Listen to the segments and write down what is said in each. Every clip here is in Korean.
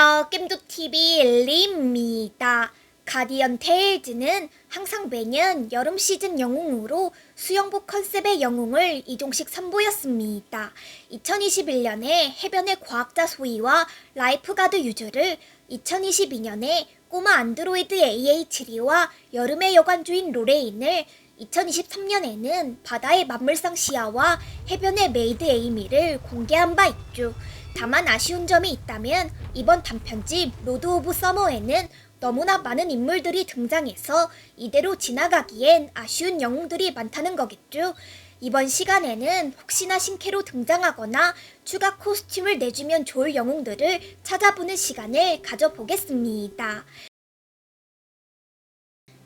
안녕하세요. 겜도TV 엘리입니다. 가디언 테일즈는 항상 매년 여름 시즌 영웅으로 수영복 컨셉의 영웅을 이종식 선보였습니다. 2021년에 해변의 과학자 소희와 라이프가드 유저를 2022년에 꼬마 안드로이드 AH3와 여름의 여관주인 로레인을 2023년에는 바다의 만물상 시아와 해변의 메이드 에이미를 공개한 바 있죠. 다만 아쉬운 점이 있다면 이번 단편집 로드 오브 서머에는 너무나 많은 인물들이 등장해서 이대로 지나가기엔 아쉬운 영웅들이 많다는 거겠죠. 이번 시간에는 혹시나 신캐로 등장하거나 추가 코스튬을 내주면 좋을 영웅들을 찾아보는 시간을 가져보겠습니다.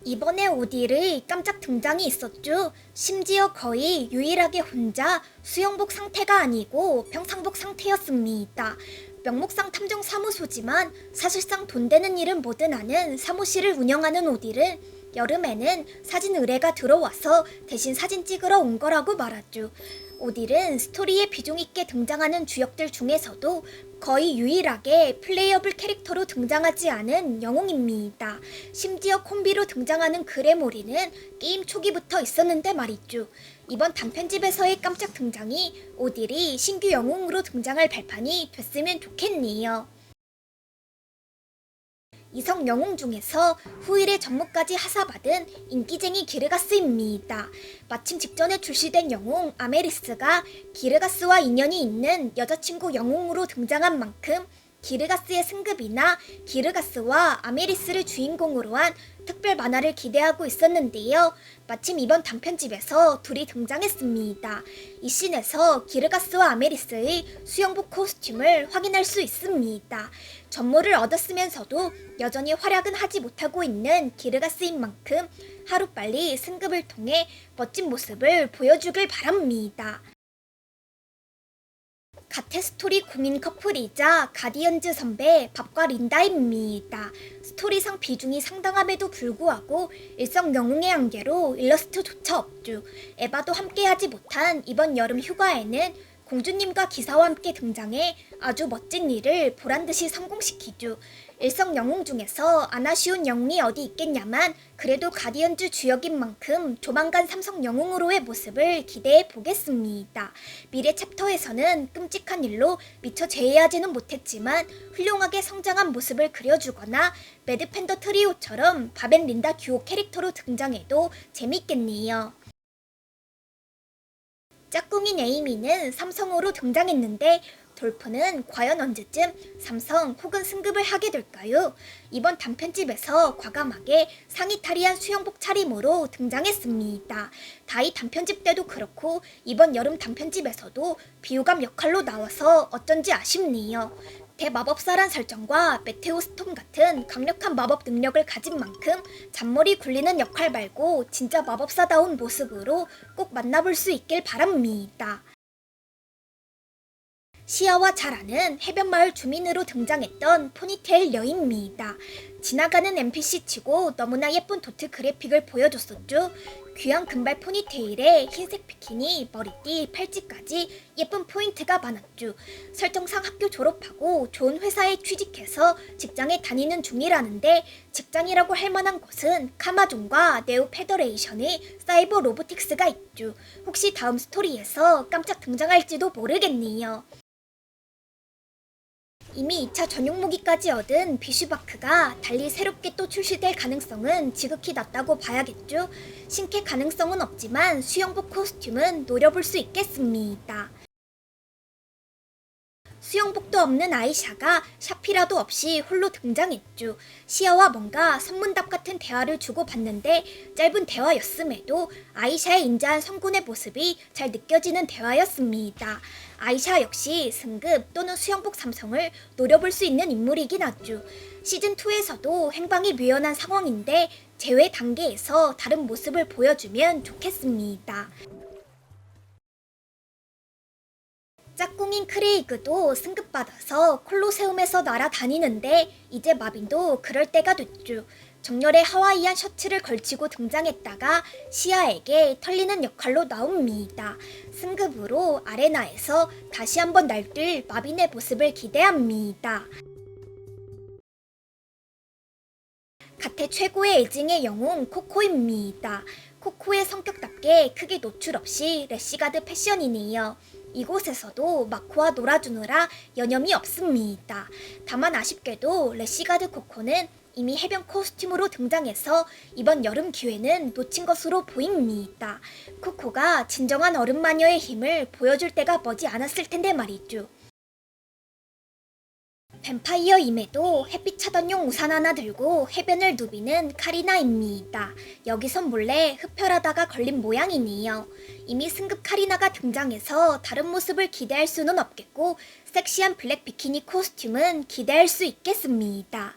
이번에 오디를 깜짝 등장이 있었죠. 심지어 거의 유일하게 혼자 수영복 상태가 아니고 평상복 상태였습니다. 명목상 탐정 사무소지만 사실상 돈 되는 일은 뭐든 하는 사무실을 운영하는 오디는 여름에는 사진 의뢰가 들어와서 대신 사진 찍으러 온 거라고 말하죠. 오딜은 스토리에 비중 있게 등장하는 주역들 중에서도 거의 유일하게 플레이어블 캐릭터로 등장하지 않은 영웅입니다. 심지어 콤비로 등장하는 그레모리는 게임 초기부터 있었는데 말이죠. 이번 단편집에서의 깜짝 등장이 오딜이 신규 영웅으로 등장할 발판이 됐으면 좋겠네요. 이성 영웅 중에서 후일의 전무까지 하사받은 인기쟁이 기르가스입니다. 마침 직전에 출시된 영웅 아메리스가 기르가스와 인연이 있는 여자친구 영웅으로 등장한 만큼 기르가스의 승급이나 기르가스와 아메리스를 주인공으로 한 특별 만화를 기대하고 있었는데요. 마침 이번 단편집에서 둘이 등장했습니다. 이 씬에서 기르가스와 아메리스의 수영복 코스튬을 확인할 수 있습니다. 전모를 얻었으면서도 여전히 활약은 하지 못하고 있는 기르가스인 만큼 하루빨리 승급을 통해 멋진 모습을 보여주길 바랍니다. 가테스토리 공인 커플이자 가디언즈 선배 밥과 린다입니다. 스토리상 비중이 상당함에도 불구하고 일성 영웅의 한계로 일러스트조차 없죠. 에바도 함께하지 못한 이번 여름 휴가에는 공주님과 기사와 함께 등장해 아주 멋진 일을 보란듯이 성공시키죠. 일성 영웅 중에서 안 아쉬운 영웅이 어디 있겠냐만 그래도 가디언즈 주역인 만큼 조만간 삼성 영웅으로의 모습을 기대해 보겠습니다. 미래 챕터에서는 끔찍한 일로 미처 제외하지는 못했지만 훌륭하게 성장한 모습을 그려주거나 매드팬더 트리오처럼 바벤 린다 듀오 캐릭터로 등장해도 재밌겠네요. 짝꿍인 에이미는 삼성으로 등장했는데 돌프는 과연 언제쯤 삼성 혹은 승급을 하게 될까요? 이번 단편집에서 과감하게 상의 탈의한 수영복 차림으로 등장했습니다. 다이 단편집 때도 그렇고 이번 여름 단편집에서도 비호감 역할로 나와서 어쩐지 아쉽네요. 대마법사란 설정과 메테오 스톰 같은 강력한 마법 능력을 가진 만큼 잔머리 굴리는 역할 말고 진짜 마법사다운 모습으로 꼭 만나볼 수 있길 바랍니다. 시아와 잘 아는 해변마을 주민으로 등장했던 포니테일 여입니다. 지나가는 NPC치고 너무나 예쁜 도트 그래픽을 보여줬었죠. 귀한 금발 포니테일에 흰색 비키니, 머리띠, 팔찌까지 예쁜 포인트가 많았죠. 설정상 학교 졸업하고 좋은 회사에 취직해서 직장에 다니는 중이라는데 직장이라고 할 만한 곳은 카마존과 네오 페더레이션의 사이버 로보틱스가 있죠. 혹시 다음 스토리에서 깜짝 등장할지도 모르겠네요. 이미 2차 전용 무기까지 얻은 비슈바크가 달리 새롭게 또 출시될 가능성은 지극히 낮다고 봐야겠죠. 신캐 가능성은 없지만 수영복 코스튬은 노려볼 수 있겠습니다. 수영복도 없는 아이샤가 샤피라도 없이 홀로 등장했죠. 시아와 뭔가 선문답 같은 대화를 주고받는데 짧은 대화였음에도 아이샤의 인자한 성군의 모습이 잘 느껴지는 대화였습니다. 아이샤 역시 승급 또는 수영복 삼성을 노려볼 수 있는 인물이긴 하죠. 시즌2에서도 행방이 묘연한 상황인데 제외 단계에서 다른 모습을 보여주면 좋겠습니다. 짝꿍인 크레이그도 승급받아서 콜로세움에서 날아다니는데 이제 마빈도 그럴 때가 됐죠. 정렬의 하와이안 셔츠를 걸치고 등장했다가 시아에게 털리는 역할로 나옵니다. 승급으로 아레나에서 다시 한번 날뛸 마빈의 모습을 기대합니다. 곁에 최고의 애증의 영웅 코코입니다. 코코의 성격답게 크게 노출 없이 래시가드 패션이네요. 이곳에서도 마코와 놀아주느라 여념이 없습니다. 다만 아쉽게도 래시가드 코코는 이미 해변 코스튬으로 등장해서 이번 여름 기회는 놓친 것으로 보입니다. 코코가 진정한 얼음 마녀의 힘을 보여줄 때가 머지 않았을 텐데 말이죠. 뱀파이어임에도 햇빛 차단용 우산 하나 들고 해변을 누비는 카리나입니다. 여기선 몰래 흡혈하다가 걸린 모양이네요. 이미 승급 카리나가 등장해서 다른 모습을 기대할 수는 없겠고 섹시한 블랙 비키니 코스튬은 기대할 수 있겠습니다.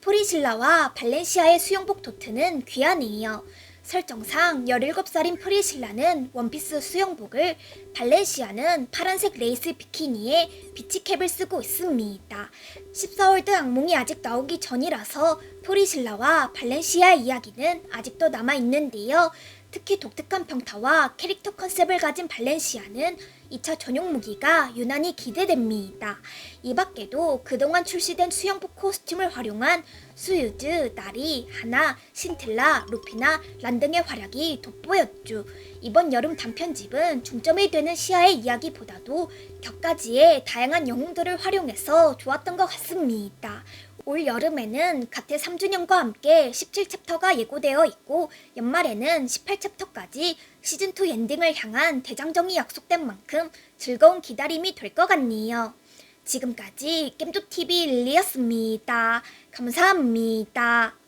프리실라와 발렌시아의 수영복 도트는 귀하네요. 설정상 17살인 프리실라는 원피스 수영복을 발렌시아는 파란색 레이스 비키니에 비치캡을 쓰고 있습니다. 14월드 악몽이 아직 나오기 전이라서 프리실라와 발렌시아의 이야기는 아직도 남아있는데요. 특히 독특한 평타와 캐릭터 컨셉을 가진 발렌시아는 2차 전용 무기가 유난히 기대됩니다. 이 밖에도 그동안 출시된 수영복 코스튬을 활용한 수유즈, 나리, 하나, 신틀라, 루피나, 란 등의 활약이 돋보였죠. 이번 여름 단편집은 중점이 되는 시야의 이야기보다도 격가지의 다양한 영웅들을 활용해서 좋았던 것 같습니다. 올 여름에는 가테 3주년과 함께 17챕터가 예고되어 있고 연말에는 18챕터까지 시즌2 엔딩을 향한 대장정이 약속된 만큼 즐거운 기다림이 될 것 같네요. 지금까지 겜조TV 릴리였습니다. 감사합니다.